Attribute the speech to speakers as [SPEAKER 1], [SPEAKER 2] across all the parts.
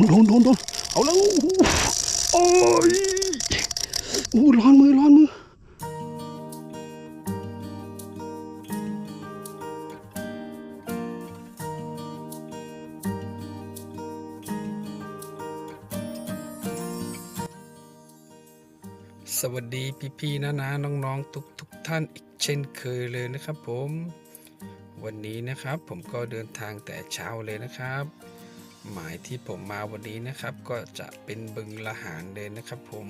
[SPEAKER 1] นโดนโดนโดนเอาแล้วโอ้ยโอ้ร้อนมือร้อนมือสวัสดีพี่ๆนะนะน้องๆ ทุกทุกๆท่านอีกเช่นเคยเลยนะครับผม วันนี้นะครับผมก็เดินทางแต่เช้าเลยนะครับ หมายที่ผมมาวันนี้นะครับ ก็จะเป็นบึงละหารเลยนะครับผม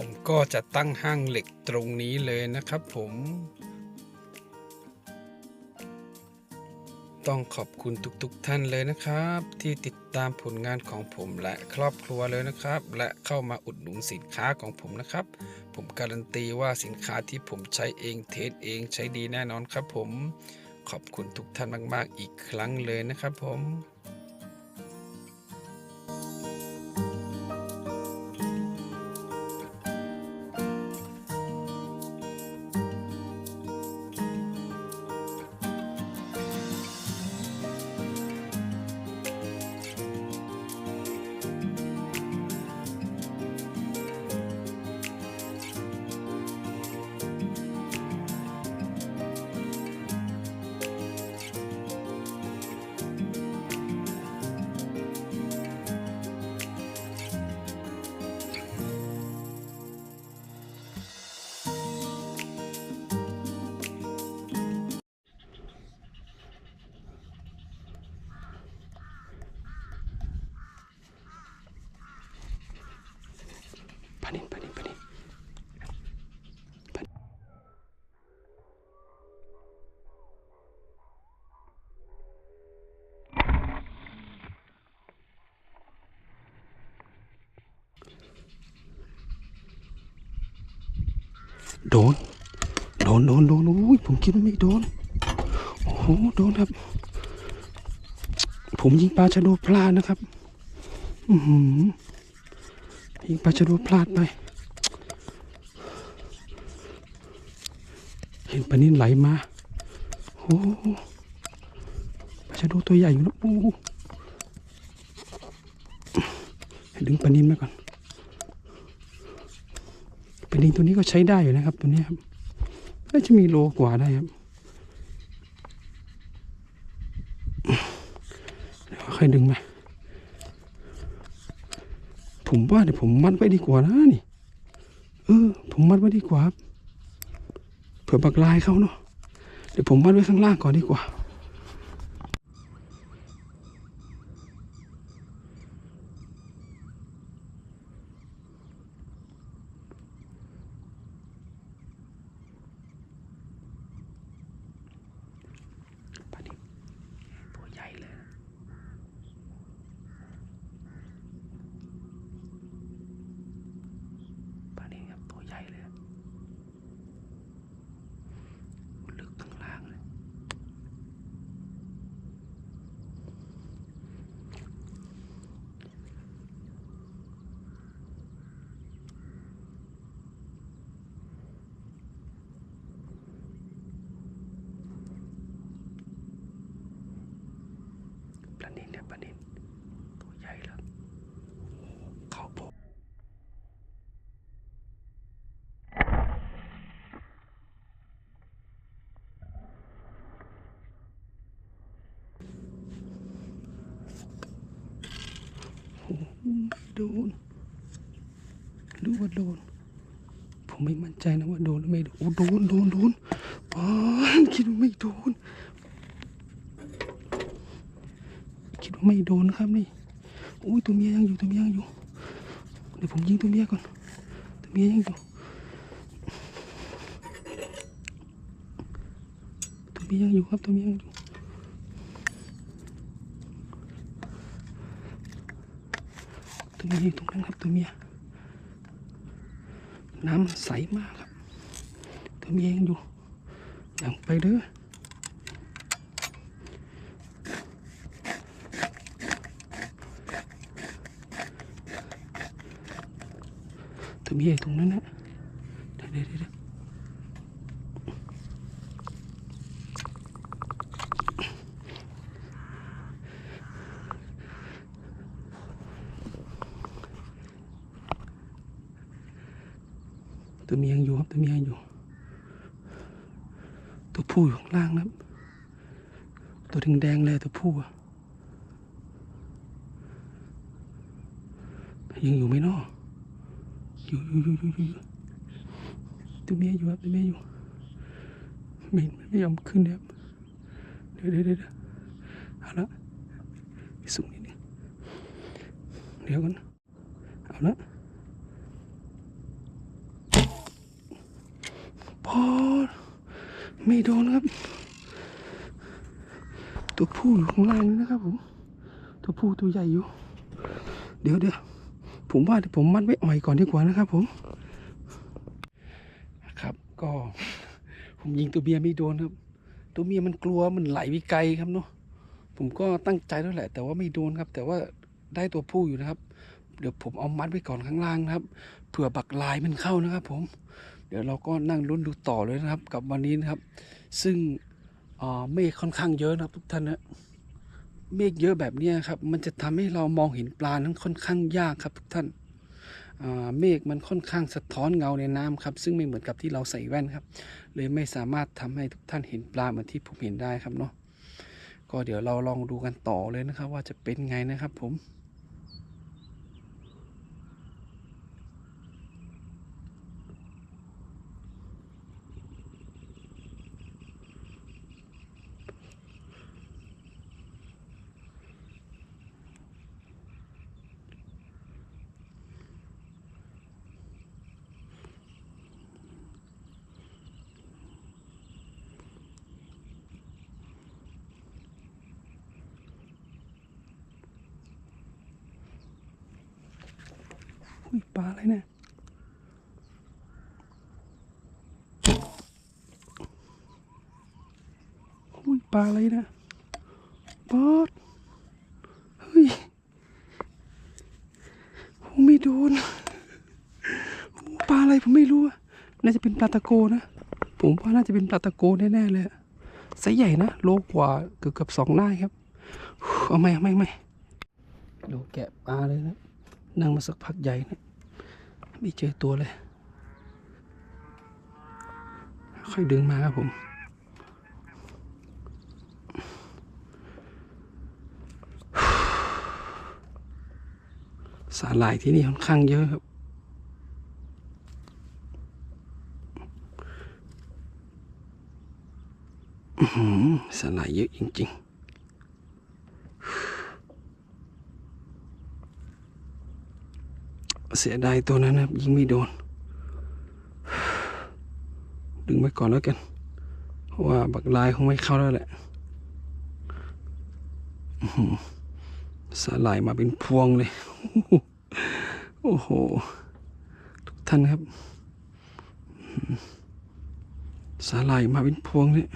[SPEAKER 1] ผมก็จะตั้งห้างเหล็กตรงนี้เลยนะครับผม ต้องขอบคุณทุกๆทท่านเลยนะครับ ที่ติดตามผลงานของผมและครอบครัวเลยนะครับ และเข้ามาอุดหนุนสินค้าของผมนะครับ ผมการันตีว่าสินค้าที่ผมใช้เองเทสเองใช้ดีแน่นอนครับผมขอบคุณทุกท่านมาก ๆ อีกครั้งเลยนะครับผม โดน โดนโดนโดนอุ้ยผมคิดว่าไม่โดน โอ้โห โดนครับ ผมยิงปลาชะโดพลาดนะครับ อือหือยิงปลาชะโดพลาดไป เห็นปลานินไหลมา โอ้โหปลาชะโดตัวใหญ่อยู่นะโอ้โหให้ดึงปลานินมาก่อน ปลานินตัวนี้ก็ใช้ได้อยู่นะครับ ตัวนี้ครับน่าจะมีโลกว่าได้ครับเดี๋ยวค่อยดึงมาผมว่าเดี๋ยวผมมัดไว้ดีกว่านะนี่ เออ ผมมัดไว้ดีกว่าครับเผื่อบักลายเขาเนาะเดี๋ยวผมมัดไว้ข้างล่างก่อนดีกว่า ปลานิลตัวใหญ่เลยนะ ปลานิลครับตัวใหญ่เลยอะลึกข้างล่างเลย ปลานินเนี่ยปานินตัวใหญ่แล้วเขาผมโดนหรือว่าโดน ผมไม่มั่นใจนะว่าโดนหรือไม่โดนโอ้โดนโดนโดนปานคิดว่าไม่โดน คิดว่า ไม่โดนนะครับนี่อุ้ยตัวเมียยังอยู่ตัวเมียยังอยู่เดี๋ยวผมยิงตัวเมียก่อนตัวเมียยังอยู่ตัวเมียยังอยู่ครับตัวเมียยังอยู่ตัวเมียอยู่ตรงนั้นครับตัวเมียน้ำใสมากครับตัวเมียยังอยู่ยังไปเด้อ ตัวเมียอยู่ตรงนั้นนะเดี๋ยวเดี๋ยวตัวเมียยังอยู่ครับตัวเมียยังอยู่ ตัวผู้อยู่ข้างล่างนะครับ ตัวแดงๆเลยตัวผู้อะยังอยู่ไหมเนาะ อยู่อยู่อยู่อยู่อยู่ตัวเมียอยู่ครับตัวเมียอยู่ไม่ไม่ยอมขึ้นเลยครับเดี๋ยวเดี๋ยวเดี๋ยวเอาละสูงนิดนึงเดี๋ยวก่อนเอาละพอไม่โดนครับ ตัวผู้อยู่ข้างล่างนี่นะครับผมตัวผู้ตัวใหญ่อยู่ เดี๋ยวเดี๋ยว ผมว่าผมมัดไว้อ่อยก่อนดีกว่านะครับผมครับ ก็ผมยิงตัวเมียไม่โดนครับ ตัวเมียมันกลัวมันไหลไปไกลครับเนาะผมก็ตั้งใจแล้วแหละ แต่ว่าไม่โดนครับ แต่ว่าได้ตัวผู้อยู่นะครับ เดี๋ยวผมเอามัดไว้ก่อนข้างล่างนะครับเผื่อบักลายมันเข้านะครับ ผม เดี๋ยวเราก็นั่งลุ้นดูต่อเลยนะครับ กับวันนี้นะครับ ซึ่งเอ่อเมฆค่อนข้างเยอะนะครับ ทุกท่านนะ เมฆเยอะแบบนี้ครับ มันจะทำให้เรามองเห็นปลานั้นค่อนข้างยากครับทุกท่านเมฆมันค่อนข้างสะท้อนเงาในน้ำครับ ซึ่งไม่เหมือนกับที่เราใส่แว่นครับ เลยไม่สามารถทำให้ทุกท่านเห็นปลาเหมือนที่ผมเห็นได้ครับเนาะก็เดี๋ยวเราลองดูกันต่อเลยนะครับ ว่าจะเป็นไงนะครับผม อุ้ยปลาอะไรเนี่ยอุ้ยปลาอะไรนะปอดเฮ้ยผมไม่โดนปลาอะไรผมไม่รู้อะน่าจะเป็นปลาตะโกนะ ผมว่าน่าจะเป็นปลาตะโกแน่ๆเลยไซส์ใหญ่นะโลกว่าเกือบเกือบสองได้าครับ เอาไม่เอาไม่ไม่ดูแกะปลาเลยนะ นั่งมาสักพักใหญ่นะไม่เจอตัวเลย ค่อยดึงมาครับผม สาหร่ายที่นี่ค่อนข้างเยอะครับอื้อหือสาหร่ายเยอะจริง ๆ เสียดายตัวนั้นนะยิงไม่โดน ดึงไว้ก่อนแล้วกัน เพราะว่าบักลายคงไม่เข้าแล้วแหละสาหร่ายมาเป็นพวงเลย โอ้โห ทุกท่านครับ สาหร่ายมาเป็นพวงเลย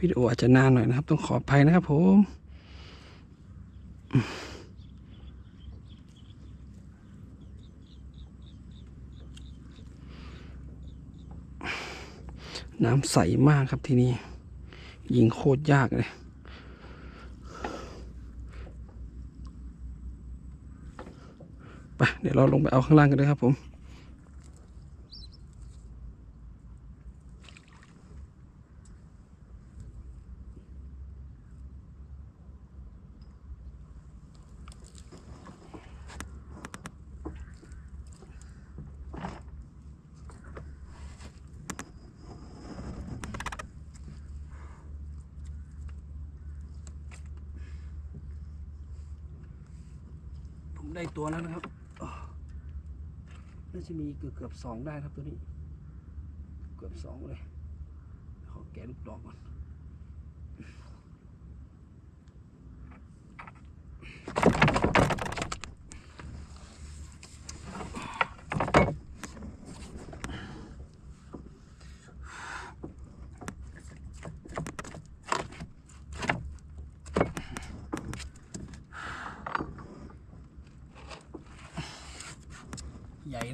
[SPEAKER 1] วิดีโออาจจะนานหน่อยนะครับ ต้องขออภัยนะครับผมน้ำใสมากครับที่นี่ ยิงโคตรยากเลย ไป เดี๋ยวเราลงไปเอาข้างล่างกันเลยครับผม ได้ตัวแล้วนะครับ น่าจะมีเกือบเกือบสองได้ครับตัวนี้ เกือบสองเลย ขอแกะลูกดอกก่อน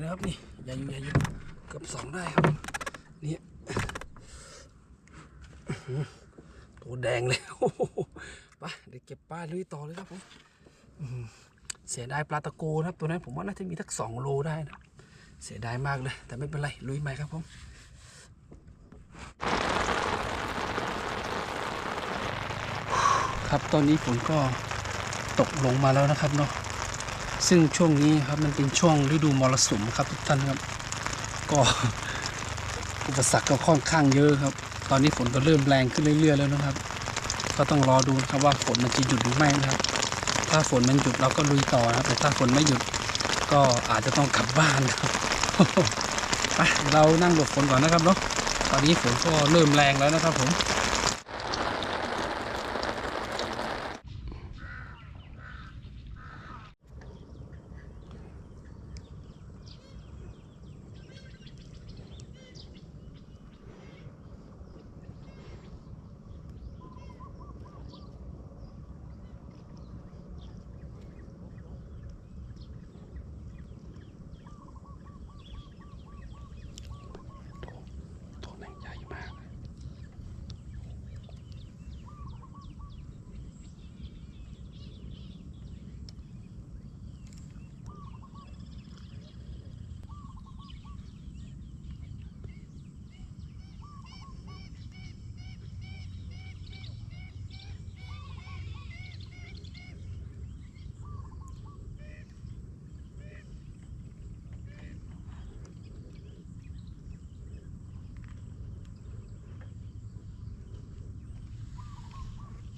[SPEAKER 1] นะครับนี่ใหญ่อยู่ใหญ่อยู่เกือบสองได้ครับนี่ตัวแดงเลยโอ้โหไปเดี๋ยวเก็บปลาลุยต่อเลยครับผมเสียดายปลาตะโกนะครับตัวนั้นผมว่าน่าจะมีทักสองโลได้นะเสียดายมากเลย แต่ไม่เป็นไรลุยใหม่ครับผมครับตอนนี้ฝนก็ตกลงมาแล้วนะครับเนาะ ซึ่งช่วงนี้ครับมันเป็นช่วงฤดูมรสุมครับทุกท่านครับ ก็อุปสรรคก็ค่อนข้างเยอะครับ ตอนนี้ฝนก็เริ่มแรงขึ้นเรื่อยๆแล้วนะครับ ก็ต้องรอดูนะครับว่าฝนมันจะหยุดหรือไม่นะครับ ถ้าฝนมันหยุดเราก็ลุยต่อนะครับแต่ถ้าฝนไม่หยุดก็อาจจะต้องกลับบ้านครับไปเรานั่งหลบฝนก่อนนะครับเนาะตอนนี้ฝนก็เริ่มแรงแล้วนะครับผม ตัวแม่งใหญ่มากเลย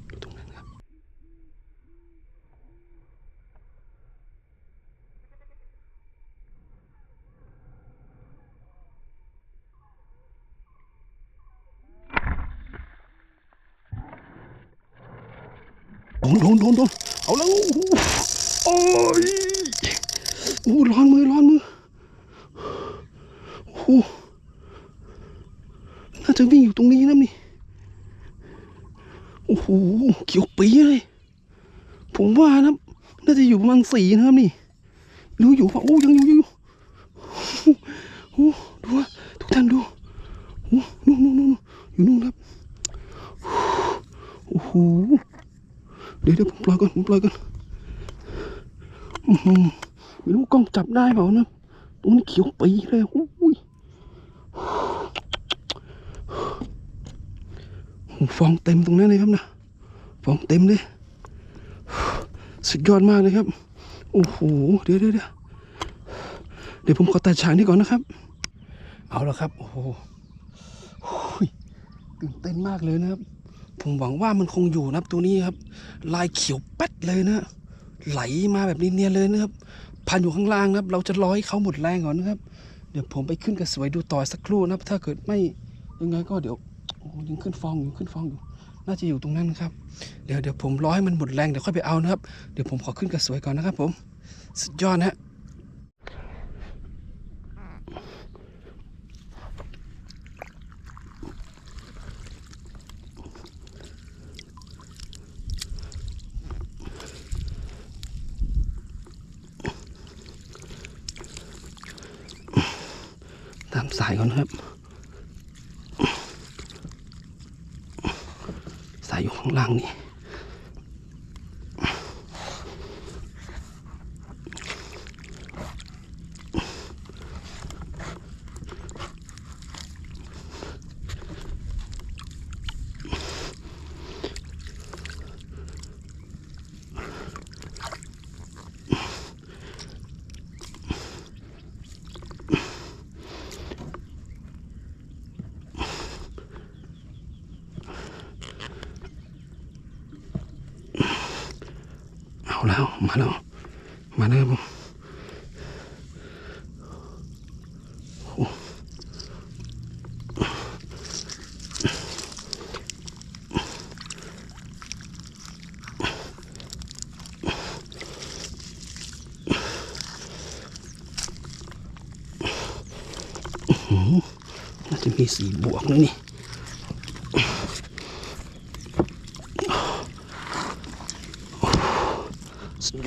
[SPEAKER 1] อยู่ตรงนั้นครับ โด นโดนโดนโดนเอาแล้วโอ้ยโอ้ร้อนมือร้อนมือโอ้น่าจะวิ่งอยู่ตรงนี้นะนี่โอ้โหเขียวปีเลยผมว่านะน่าจะอยู่ประมาณสี่นะครับนี่รู้อยู่ป่ะโอ้ยังอยู่อยู่โอ้ดูว่าทุกท่านดูโอ้นู่นนู่นนู่นอยู่นู่นครับโอ้โห เดี๋ยวเดี๋ยวผมปล่อยก่อนผมปล่อยก่อนไม่รู้กล้องจับได้เปล่านะตรงนี้เขียวปีเลยโอ้ยฟองเต็มตรงนั้นเลยครับนะฟองเต็มเลยสุดยอดมากเลยครับ โอ้โห เดี๋ยวเดี๋ยวเดี๋ยวเดี๋ยวผมขอตัดฉากนี้ก่อนนะครับ เอาละครับ โอ้โหตื่นเต้นมากเลยนะครับ ผมหวังว่ามันคงอยู่นะครับตัวนี้ครับ ลายเขียวแป๊ดเลยนะ ไหลมาแบบนี้เนียนเลยนะครับพันอยู่ข้างล่างนะครับ เราจะร้อยเขาหมดแรงก่อนนะครับ เดี๋ยวผมไปขึ้นกระสวยดูต่อสักครู่นะครับ ถ้าเกิดไม่ยังไงก็เดี๋ยวโอ้ยังขึ้นฟองอยู่ขึ้นฟองอยู่ น่าจะอยู่ตรงนั้นครับ เดี๋ยวเดี๋ยวผมร้อให้มันหมดแรงเดี๋ยวค่อยไปเอานะครับ เดี๋ยวผมขอขึ้นกระสวยก่อนนะครับ ผม สุดยอดนะ สายก่อนครับ สายอยู่ข้างล่างนี่ เอาแล้วมาแล้วมาแล้วครับผมน่าจะมีสีบวกเลยนี่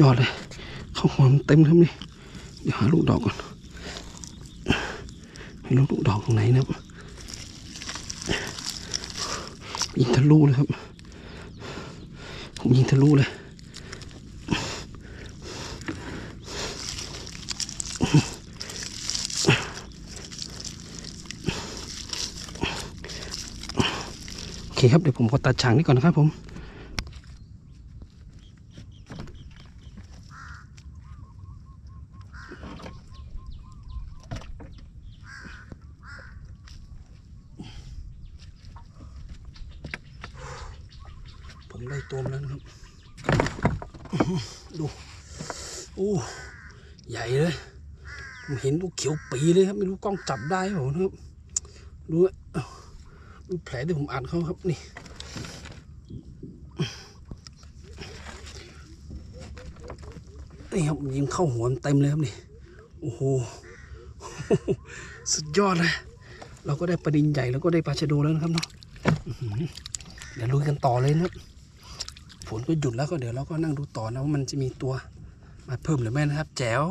[SPEAKER 1] ยอดเลย เข้าหัวมันเต็มครับนี่เดี๋ยวหาลูกดอกก่อนไม่รู้ลูกดอกตรงไหนนะครับยิงทะลุเลยครับ ผมยิงทะลุเลยโอเคครับเดี๋ยวผมขอตัดฉากนี้ก่อนนะครับผม ผมได้ตัวแล้วนะครับ ดู โอ้ ใหญ่เลย ผมเห็นลูกเขียวปีเลยครับ ไม่รู้กล้องจับได้เปล่านะครับ ดูอะดูแผลที่ผมอ่านเขาครับนี่ นี่ครับยิงเข้าหัวเต็มเลยครับนี่ โอ้โห สุดยอดเลยเราก็ได้ปลาดินใหญ่แล้วก็ได้ปลาชะโดแล้วนะครับเนาะเดี๋ยวลุยกันต่อเลยนะครับ ฝนก็หยุดแล้วก็เดี๋ยวเราก็นั่งดูต่อนะว่ามันจะมีตัวมาเพิ่มหรือไม่นะครับ แจ๋ว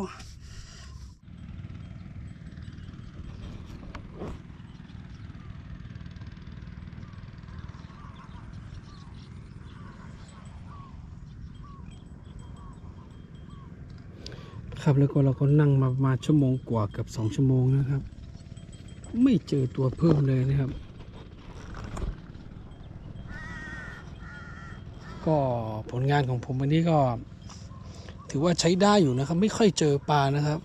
[SPEAKER 1] ครับแล้วก็เราก็นั่งมาประมาณชั่วโมงกว่าเกับสองชั่วโมงนะครับ ไม่เจอตัวเพิ่มเลยนะครับ ก็ผลงานของผมวันนี้ก็ ถือว่าใช้ได้อยู่นะครับ ไม่ค่อยเจอปลานะครับ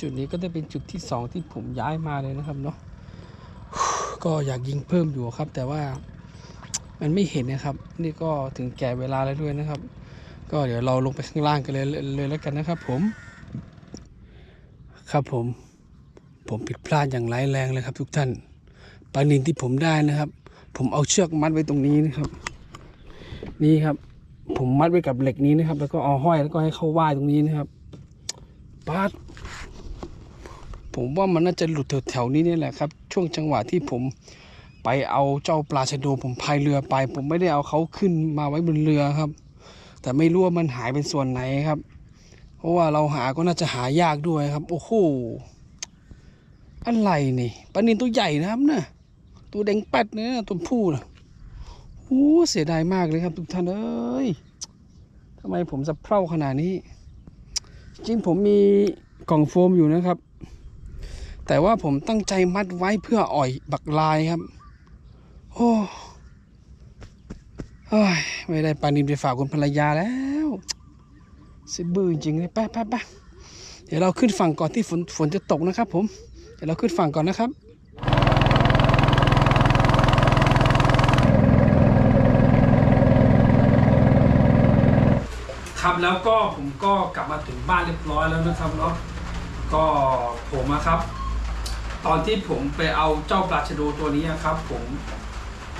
[SPEAKER 1] จุดนี้ก็ได้เป็นจุดที่สองที่ผมย้ายมาเลยนะครับเนาะก็อยากยิงเพิ่มอยู่ครับ แต่ว่ามันไม่เห็นนะครับ นี่ก็ถึงแก่เวลาแล้วด้วยนะครับ ก็เดี๋ยวเราลงไปข้างล่างกันเลยเลยแล้วกันนะครับ ผม ครับผม ผมผิดพลาดอย่างร้ายแรงเลยครับ ทุกท่านปลานินที่ผมได้นะครับ ผมเอาเชือกมัดไว้ตรงนี้นะครับ นี่ครับ ผมมัดไว้กับเหล็กนี้นะครับ แล้วก็เอาห้อยแล้วก็ให้เข้าว่ายตรงนี้นะครับปาดผมว่ามันน่าจะหลุดแถวๆนี้นี่แหละครับ ช่วงจังหวะที่ผมไปเอาเจ้าปลาชะโดผมพายเรือไป ผมไม่ได้เอาเขาขึ้นมาไว้บนเรือครับ แต่ไม่รู้ว่ามันหายเป็นส่วนไหนครับ เพราะว่าเราหาก็น่าจะหายากด้วยครับ โอ้โหอะไรนี่ปลานินตัวใหญ่นะครับนะตัวแดงแปัดเนี่ยตัวผู้นะ อ้เสียดายมากเลยครับทุกท่านเอ้ยทำไมผมจะเพร่าขนาดนี้ จริงผมมีกล่องโฟมอยู่นะครับ แต่ว่าผมตั้งใจมัดไว้เพื่ออ่อยบักลายครับ โอ้ยไม่ได้ปลานินไปฝากคุณภรรยาแล้วเสิบื้อจริงเลยไปไปไปเดี๋ยวเราขึ้นฝั่งก่อนที่ฝนฝนจะตกนะครับ ผม เดี๋ยวเราขึ้นฝั่งก่อนนะครับ ครับแล้วก็ผมก็กลับมาถึงบ้านเรียบร้อยแล้วนะครับเนาะก็ผมอะครับ ตอนที่ผมไปเอาเจ้าปลาชะโดตัวนี้ครับ ผม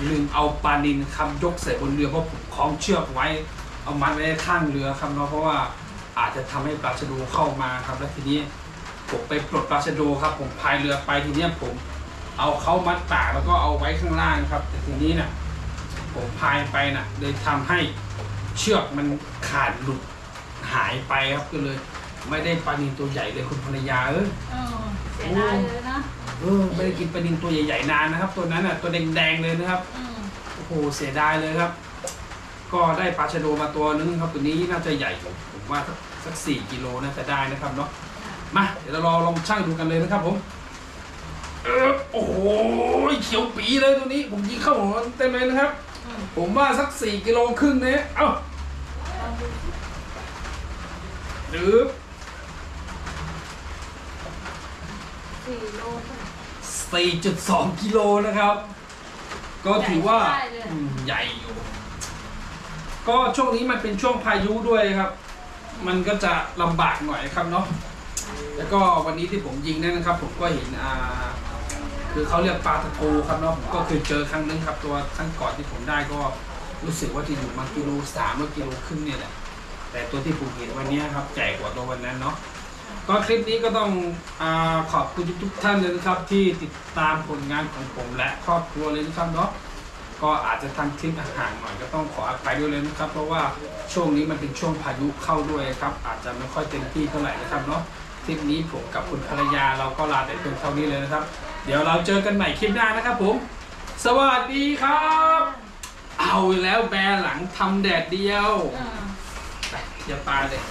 [SPEAKER 1] ลืมเอาปลานินครับยกใส่บนเรือเพราะผมคล้องเชือกไว้ เอามัดไว้ข้างเรือครับเนาะเพราะว่าอาจจะทำให้ปลาชะโดเข้ามาครับ แล้วทีนี้ผมไปปลดปลาชะโดครับ ผมพายเรือไปทีเนี้ยผมเอาเขามัดปากแล้วก็เอาไว้ข้างล่างครับ แต่ทีนี้น่ะผมพายไปน่ะเลยทำให้ เชือกมันขาดหลุดหายไปครับก็เลย ไม่ได้ปลานินตัวใหญ่เลยคุณภรรยาเออ
[SPEAKER 2] เออเสียดายเลยนะ
[SPEAKER 1] เออไม่ได้กินปลานินตัวใหญ่ๆนานนะครับ ตัวนั้นอะตัวแดงๆเลยนะครับ
[SPEAKER 2] อืม
[SPEAKER 1] โอ้โหเสียดายเลยครับ ก็ได้ปลาชะโดมาตัวนึงครับ ตัวนี้น่าจะใหญ่กว่าผมว่าสักสักสี่กิโลน่าจะได้นะครับเนาะมาเดี๋ยวเรารอลองช่างดูกันเลยนะครับผมเออโอ้โหเขียวปีเลยตัวนี้ ผมยิงเข้าหัวเต็มเลยนะครับ
[SPEAKER 2] อืม
[SPEAKER 1] ผมว่าสักสี่กิโลครึ่งเนี่ยเอ้า
[SPEAKER 2] ลองดู
[SPEAKER 1] หรือ
[SPEAKER 2] สี่โลเท่าไหร่
[SPEAKER 1] สี่จุดสองกิโลนะครับ ก็ถือว่า
[SPEAKER 2] ใหญ่ได้เลย
[SPEAKER 1] อืมใหญ่อยู่ ก็ช่วงนี้มันเป็นช่วงพายุด้วยครับ มันก็จะลำบากหน่อยครับเนาะแล้วก็วันนี้ที่ผมยิงนั่นนะครับ ผมก็เห็นอ่า คือเขาเรียกปลาตะโกครับเนาะผมก็เคยเจอครั้งนึงครับตัวครั้งก่อนที่ผมได้ก็รู้สึกว่าจะอยู่มากิโลสามกิโลครึ่งเนี่ยแหละแต่ตัวที่ผมเห็นวันนี้ครับใหญ่กว่าตัววันนั้นเนาะก็คลิปนี้ก็ต้องอขอบคุณทุกท่านเลยนะครับ ที่ติดตามผลงานของผมและครอบครัวเลยนะครับเนาะก็อาจจะทำคลิปห่างหน่อยก็ต้องขออภัยด้วยเลยนะครับ เพราะว่าช่วงนี้มันเป็นช่วงพายุเข้าด้วยครับ อาจจะไม่ค่อยเต็มที่เท่าไหร่นะครับเนาะคลิปนี้ผมกับคุณภรรยาเราก็ลาแต่เพียงเท่านี้เลยนะครับ เดี๋ยวเราเจอกันใหม่คลิปหน้านะครับผม สวัสดีครับ เอาแล้วแบร์หลังทำแดดเดียว
[SPEAKER 2] อ่า
[SPEAKER 1] ไปอย่าปาเลย